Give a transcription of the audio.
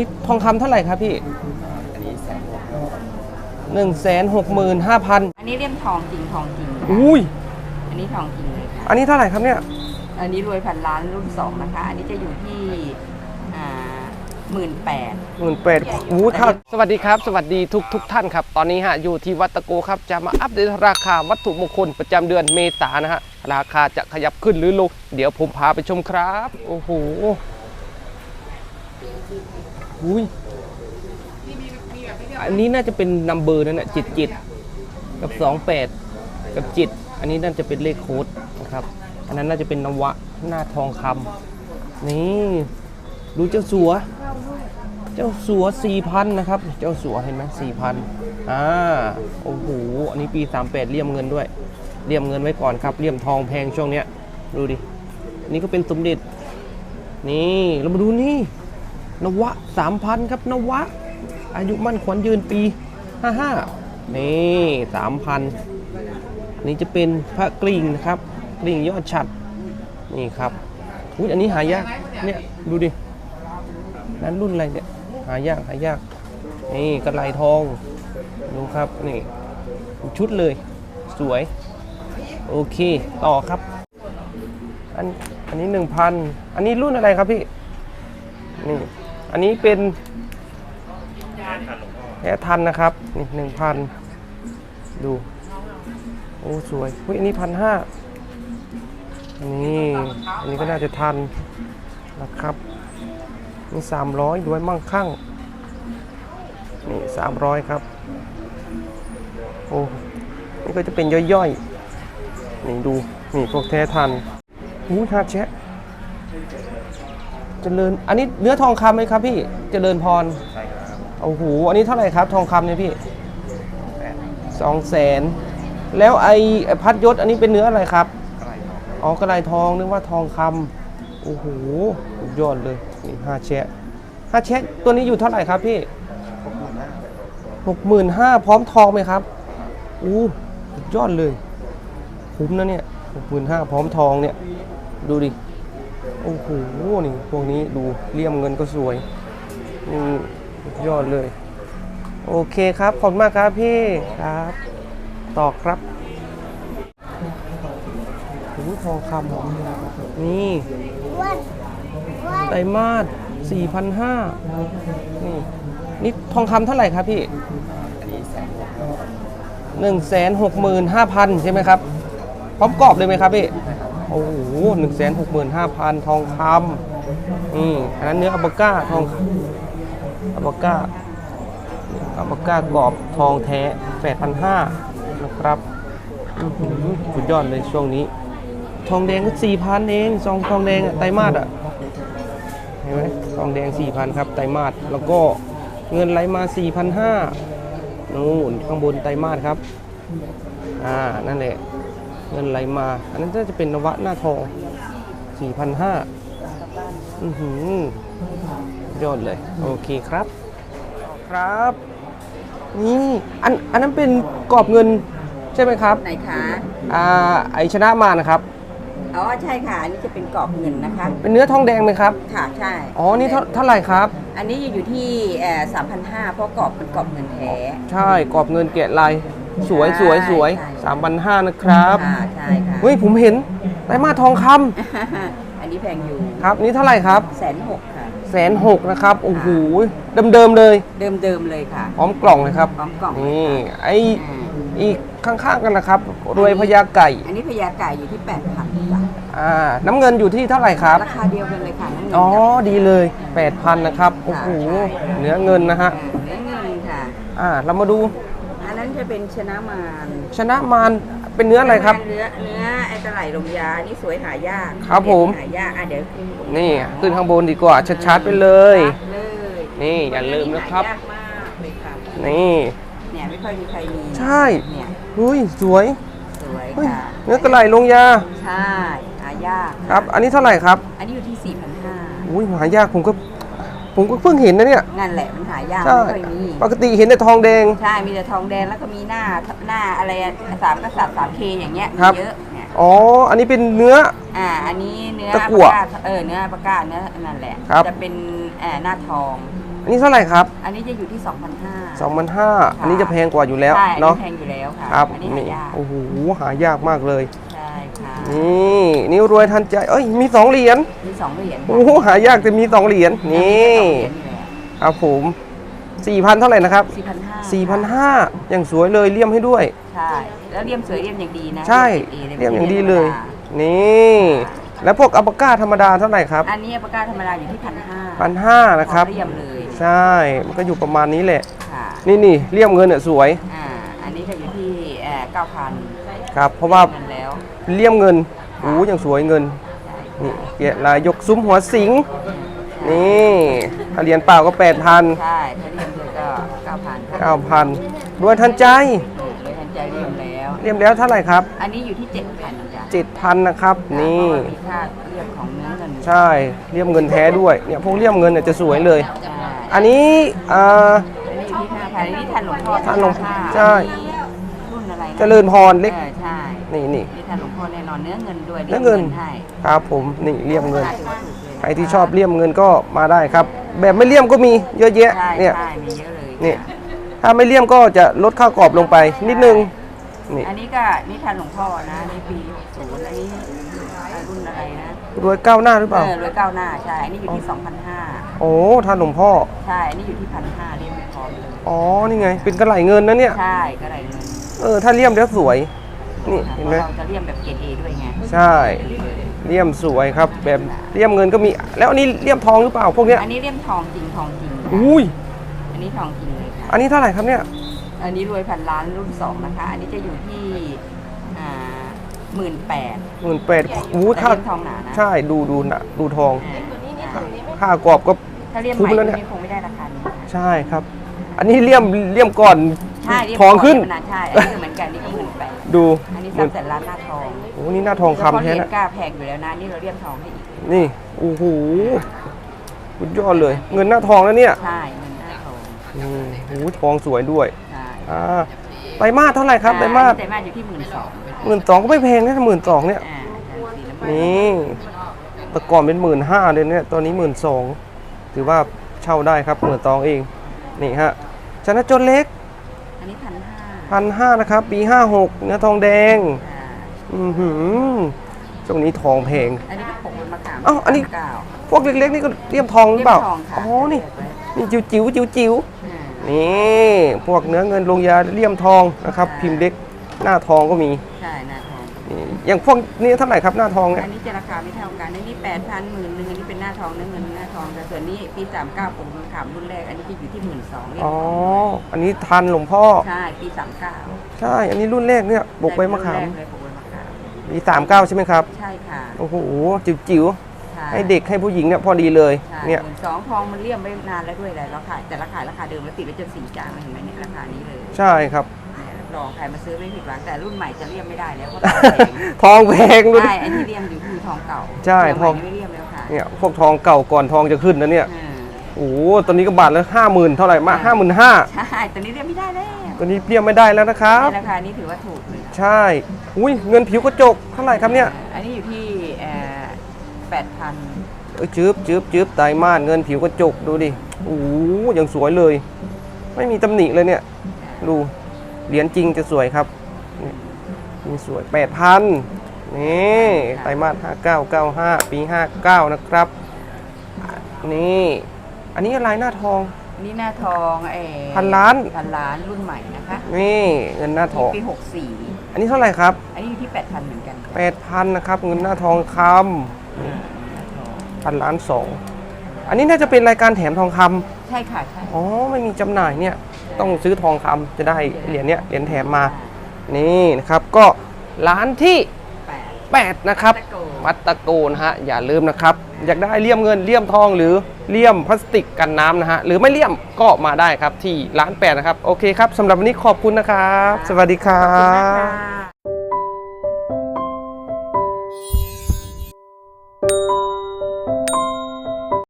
นี่ทองคำเท่าไหร่ครับพี่หนึ่งแสนหกหมื่นห้าพันอันนี้เลี่ยมทองจริงทองจริงค่ะอุ้ย อันนี้ทองจริงเลยค่ะอันนี้เท่าไหร่ครับเนี่ยอันนี้รวยพันล้านรุ่นสองนะคะ อันนี้จะอยู่ที่อ่าหมื่นแปดหมื่นเป็ดอู้ข้าวสวัสดีครับ สวัสดีทุกทุกท่านครับ ตอนนี้ฮะอยู่ที่วัดตะโกครับ จะมาอัปเดตราคาวัตถุมงคลประจำเดือนเมษายนนะฮะ ราคาจะขยับขึ้นหรือลง เดี๋ยวผมพาไปชมครับ โอ้โห อุ้ยอันนี้น่าจะเป็นนัมเบอร์นั่นแหละจิตจิตกับสองแปดกับจิต อันนี้น่าจะเป็นเลขโค้ดนะครับ อันนั้นน่าจะเป็นนวะหน้าทองคำนี่ดูเจ้าสัว เจ้าสัว4,000นะครับ เจ้าสัวเห็นไหม4,000อ่าโอ้โหอันนี้ปี38เลี่ยมเงินด้วยเลี่ยมเงินไว้ก่อนครับเลี่ยมทองแพงช่วงเนี้ยดูดิอันนี้ก็เป็นสมเด็จนี่เรามาดูนี่ นวะ3,000ครับนวะ อายุมั่นขวัญยืนปี55นี่3,000อันนี้จะเป็นพระกริ่งนะครับกริ่งยอดฉัดนี่ครับอุ้ยอันนี้หายากเนี่ยดูดินั้นรุ่นอะไรเนี่ยหายากหายากนี่กระไหลทองดูครับนี่ชุดเลยสวย โอเค ต่อครับอันอันนี้หนึ่งพันอันนี้รุ่นอะไรครับพี่นี่ อันนี้เป็นแค่ทันนะครับนี่หนึ่งพันดูโอ้สวยเฮ้ยอันนี้พันห้านี่อันนี้ก็น่าจะทันนะครับนี่สามร้อยด้วยมั่งคั่งนี่สามร้อยครับโอ้นี่ก็จะเป็นย่อยๆนี่ดูนี่พวกแท้ทันอู้ฮาแชะ เจริญ อันนี้เนื้อทองคำไหมครับพี่ เจริญพร ใช่ครับโอ้โห อันนี้เท่าไหร่ครับ ทองคำเนี่ยพี่สองแสน แล้วไอ้ไอ้พัดยศอันนี้เป็นเนื้ออะไรครับอ๋อกระไรทองนึกว่าทองคำโอ้โหสุดยอดเลย นี่ห้าแชะห้าแชะตัวนี้อยู่เท่าไหร่ครับพี่หกหมื่นห้าพร้อมทองไหมครับอู้สุดยอดเลย คุ้มนะเนี่ยหกหมื่นห้าพร้อมทองเนี่ย ดูดิ โอ้โหนี่พวกนี้ดูเลี่ยมเงินก็สวยนี่ยอดเลย โอเคครับขอบคุณมากครับพี่ครับ ต่อครับหูทองคำนี่ไตรมาส4,500นี่นี่ทองคำเท่าไหร่ครับพี่หนึ่งแสนหกหมื่นห้าพันใช่ไหมครับ พร้อมกรอบเลยไหมครับพี่ โอ้โหหนึ่งแสนหกหมื่นห้าพันทองคำนี่อันนั้นเนื้ออัลปาก้าทองอัลปาก้าอัลปาก้ากรอบทองแท้แปดพันห้านะครับสุดยอดเลยช่วงนี้ ทองแดงก็สี่พันเองซองทองแดงอะไตรมาสอะเห็นไหมทองแดงสี่พันครับไตรมาสแล้วก็เงินไหลมาสี่พันห้านู่นข้างบนไตรมาสครับ อ่า นั่นแหละ เงินไหลมา อันนั้นน่าจะเป็นนวะหน้าทองสี่พันห้าอือหือยอดเลย โอเคครับ ครับ นี่อันอันนั้นเป็นกรอบเงินใช่ไหมครับ ไหนคะ อ่าไอชนะมานะครับ อ๋อใช่ค่ะ อันนี้จะเป็นกรอบเงินนะคะ เป็นเนื้อทองแดงไหมครับ ค่ะใช่อ๋อนี่เท่าเท่าไหร่ครับ อันนี้อยู่ที่สามพันห้าเพราะกรอบเป็นกรอบเงินแท้ ใช่กรอบเงินแกะลาย สวยใช่สวยสวยใช่สามพันห้านะครับค่ะใช่ค่ะเฮ้ยผมเห็นไตรมาสทองคำอันนี้แพงอยู่ครับ นี่เท่าไหร่ครับแสนหกค่ะ แสนหกนะครับโอ้โหเดิมๆเลย เดิมเดิมๆเลยค่ะ พร้อมกล่องนะครับพร้อมกล่อง นี่ไออ่าอีกข้างๆกันนะครับ รวยพญาไก่อันนี้พญาไก่อยู่ที่แปดพันจ้ะอ่าน้ำเงินอยู่ที่เท่าไหร่ครับ ราคาเดียวกันเลยค่ะน้ำเงินอ๋อ กับ ดีเลย 8,000 นะครับ โอ้โหเนื้อเงินนะฮะเนื้อเงินค่ะ อ่า เรามาดูอั นนั้นจะเป็นชนะมารชนะมารเป็นเนื้ออะไรครับ เนื้อเนื้อไอตะไหลลมยาอันนี่สวยหายากครับผม หายากอะเดี๋ยวขึ้นนี่ ขึ้นข้างบนดีกว่าชัดๆไปเลย เลยนี่อย่าลืมนะครับ หายากมากเลยค่ะนี่ เนี่ยไม่ค่อยมีใครมีใช่ เนี่ยหุ้ยสวยสวยเฮ้ยค่ะเนื้อกระไหลลงยาใช่หายาก ครับ อันนี้เท่าไหร่ครับ อันนี้อยู่ที่ 4,500 อุ้ยหายากผมก็ ผมก็เพิ่งเห็นนะเนี่ย นั่นแหละมันหายากใช่ไม่ค่อยมีปกติเห็นแต่ทองแดง ใช่มีแต่ทองแดงแล้วก็มีหน้าหน้าอะไรอะสามกษัตริย์สามเคอย่างเงี้ยครับมีเยอะเนี่ยอ๋อ อันนี้เป็นเนื้อ อ่า อันนี้เนื้อตะกั่วปลาาเออเนื้อปลากาเนื้อนั่นแหละครับ จะเป็นเอ่อหน้าทอง อันนี้เท่าไหร่ครับอันนี้จะอยู่ที่ 2,500 2,500อันนี้จะแพงกว่าอยู่แล้วใช่อันนี้เนาะแพงอยู่แล้วค่ะครับอันนี้นี่หายากโอ้โหหายากมากเลยใช่ค่ะ นี่นิ้วรวยทันใจ เอ้ยมีสองเหรียญมีสองเหรียญโอ้โหหายากแต่มีสองเหรียญนี่ครับผม4,000เท่าไหร่นะครับสี่พันห้า4,500อย่างสวยเลยเลี่ยมให้ด้วย ใช่ แล้วเลี่ยมสวยเลี่ยมอย่างดีนะ ใช่เลี่ยมเลี่ยมอย่างดีธรรเลย นี่ แล้วพวกอัปปาก้าธรรมดาเท่าไหร่ครับ อันนี้ปากกาธรรมดาอยู่ที่พันห้าพันห้านะครับเลี่ยมเลย ใช่ มันก็อยู่ประมาณนี้แหละค่ะนี่นี่เลี่ยมเงินเนี่ยสวย อ่า อันนี้ก็อยู่ที่เก้าพันครับ เพราะว่า เงินแล้วเลี่ยมเงินโอ้อย่างสวยเงินนี่เกียรติลายยกซุ้มหัวสิง นี่ถ้าเหรียญเปล่าก็ 8,000 ใช่ถ้าเลี่ยมเลยก็เก้าพัน9,000รวยทันใจเลยทันใจเลี่ยมแล้วเลี่ยมแล้วเท่าไหร่ครับ อันนี้อยู่ที่เจ็ดพันจ้ะ7,000 นะครับ นี่ เพราะว่ามีค่าเลี่ยมของเนื้อเงินใช่เลี่ยมเงินแท้ด้วย เนี่ยพวกเลี่ยมเงินเนี่ยจะสวยเลย ใช่อันนี้อ่า อันนี้อยู่ที่ห้าพันอันนี้ทันหลวงพ่อทันหลวงพ่อห้าใช่อันนี้รุ่นอะไรนะเจริญพรเล็ก ออใช่นี่นี่ นี่ทันหลวงพ่อแน่นอนเนื้อเงินด้วยเนื้อเงิน ให้ครับผมนี่เลี่ยมเงินถือว่าถูกเลยใครที่ชอบเลี่ยมเงินก็มาได้ครับ แบบไม่เลี่ยมก็มีเยอะแยะ ใช่เนี่ย ใช่มีเยอะเลยนี่ ถ้าไม่เลี่ยมก็จะลดค่ากรอบลงไปนิดนึง นี่อันนี้ก็นี่ทันหลวงพ่อนะนี่ปีศูนย์อันนี้รุ่นอะไรนะรวยก้าวหน้าหรือเปล่า เออร้อยเก้าหน้าใช่อันนี้อยู่ที่สองพันห้าโอ้ท่านหลวงพ่อ ใช่อันนี้อยู่ที่พันห้าเรียมไม่พร้อมเลยอ๋อ นี่ไง เป็นกระไหลเงินนะเนี่ย ใช่ก็ไรเงิน เออ ถ้าเลี่ยมแล้วสวย นี่เห็นไหม เราจะเรียมแบบเกรดเอด้วยไงใช่ เลี่ยมสวยครับ แบบเลี่ยมเงินก็มี แล้วอันนี้เลี่ยมทองหรือเปล่าพวกเนี้ยอันนี้เรียมทองจริงทองจริงอุ้ย อันนี้ทองจริงเลยค่ะอันนี้เท่าไหร่ครับเนี่ย อันนี้รวยพันล้านรุ่นสองนะคะ อันนี้จะอยู่ที่อ่าหมื่นแปดหมื่นแปดอู้ค่าเรียมทองหนานะใช่ ดูดูนะดูทอง อ่าค่ากรอบก็ ถ้าเรียมคุ้ใหมม่แล้วเนี่ย นี่คงไม่ได้ราคานี้ค่ะใช่ครับ อันนี้เลี่ยมเลี่ยมก่อนใช่เรียมทองขึ้นเรียมมานานใช่อันนี้ก็เหมือนกันนี่ก็หมื่นแปด ดูอันนี้หมื่สานมแสนล้านหน้าทองโอ้นี่หน้าทองคำแท้เฉพาะเหรียนะญกล้าแพงอยู่แล้วนะนี่เราเรียมทองให้อีกนี่โอ้โหสุดยอดเลย เงินหน้าทองแล้วเนี่ยใช่เงินหน้าทองอืมโอ้โหทองสวยด้วยใช่อ่าไตรมาสเท่าไหร่ครับไตรมาสไตรมาสอยู่ที่หมื่นสองหมื่นสองก็ไม่แพงนะหมื่นสองเนี่ยอ่าสีน้ำเงินนี่แต่ก่อนเป็นหมื่นห้าเลยเนี่ยตอนนี้หมื่นสองถือว่าเช่าได้ครับหมื่นสองเองนี่ฮะชนะจนเล็กอันนี้พันห้า พันห้านะครับ ปีห้าหกเนื้อทองแดงอ่าอือหือช่วงนี้ทองแพง อันนี้ก็ปกบนมะขามอ้าวอันนี้ เก้า พวกเล็กๆนี่ก็เลี่ยมทองหรือเปล่า เลี่ยมทองค่ะ อ๋อ นี่นี่จิ๋วจิ๋วจิ๋วจิ๋วอ่านี่ พวกเนื้อเงินลงยาเลี่ยมทองนะครับใช่พิมพ์เล็กหน้าทองก็มี ใช่หน้าทอง นี่ อย่างพวกนี้เท่าไหร่ครับหน้าทองเนี่ยอันนี้จะราคาไม่เท่ากันอันนี้แปดพันหมื่นหนึ่งอันนี้เป็นหน้าทองเนื้อเงินหน้าทองแต่ส่วนนี้ปีสามเก้าปกบนมะขามรุ่นแรกอันนี้จะอยู่ที่หมื่นสองอ๋ออันนี้ทันหลวงพ่อใช่ปีสามเก้าใช่ อันนี้รุ่นแรกเนี่ยบกใบมะขามเลยปกบนมะขามมีสามเก้าใช่ไหมครับใช่ค่ะโอ้โหจิ๋วจิ๋วใช่ให้เด็กให้ผู้หญิงเนี่ยพอดีเลยใช่เนี่ยหมื่นสองทองมันเลี่ยมไว้นานแล้วด้วยแหละเราขายแต่ราคายราคาเดิมแล้วติดไว้จนสี่จานเห็นไหมเนี่ยราคานี้เลย ใช่ครับเนี่ย รับรองใครมาซื้อไม่ผิดหวังแต่รุ่นใหม่จะเลี่ยมไม่ได้แล้วเพราะทองแพงทองแพงด้วยใช่อันที่เลี่ยมอยู่คือทองเก่าใช่เดี๋ยวทองใหม่ไม่เลี่ยมแล้วค่ะเนี่ยพวกทองเก่าก่อนทองจะขึ้นนะเนี่ยอ่า โอ้โหตอนนี้ก็บาทละห้าหมื่นเท่าไหร่มาห้าหมื่นห้าใช่ตอนนี้เลี่ยมไม่ได้แล้วตอนนี้เรียกไม่ได้แล้วนะครับ ในราคานี้ถือว่าถูกเลยใช่อุ้ยเงินผิวกระจกเท่าไหร่ครับเนี่ยอันนี้อยู่ที่แปดพันเอ้ยจืบจืบจืบไตรมาสเงินผิวกระจกดูดิโอ้โหยังสวยเลย ไม่มีตำหนิเลยเนี่ย ดู เหรียญจริงจะสวยครับนี่นี่สวยแปดพันนี่ไตรมาสห้าเก้าเก้าห้าปีห้าเก้านะครับ นี่ อันนี้อะไรหน้าทองอันนี้หน้าทองเออพันล้านพันล้านรุ่นใหม่นะคะ นี่เงินหน้าทองปีหกสี่อันนี้เท่าไหร่ครับ อันนี้อยู่ที่แปดพันเหมือนกันแปดพันนะครับ เงินหน้าทองคอ่าหน้าทองำพันล้านสองอันนี้น่าจะเป็นรายการแถมทองคำใช่ค่ะใช่อ๋อไม่มีจำหน่ายเนี่ย ต้องซื้อทองคำจะได้เหรียญเนี้ยเหรียญแถมมานี่นะครับก็ร้านที่แปด8นะครับตะโกวัดตะโกนะฮะอย่าลืมนะครับ อยากได้เลี่ยมเงินเลี่ยมทองหรือเลี่ยมพลาสติกกันน้ำนะฮะหรือไม่เลี่ยมก็มาได้ครับที่ร้านแปดนะครับ โอเคครับสำหรับวันนี้ขอบคุณนะครับ สวัสดีครัขอบคุณมากบค่ะ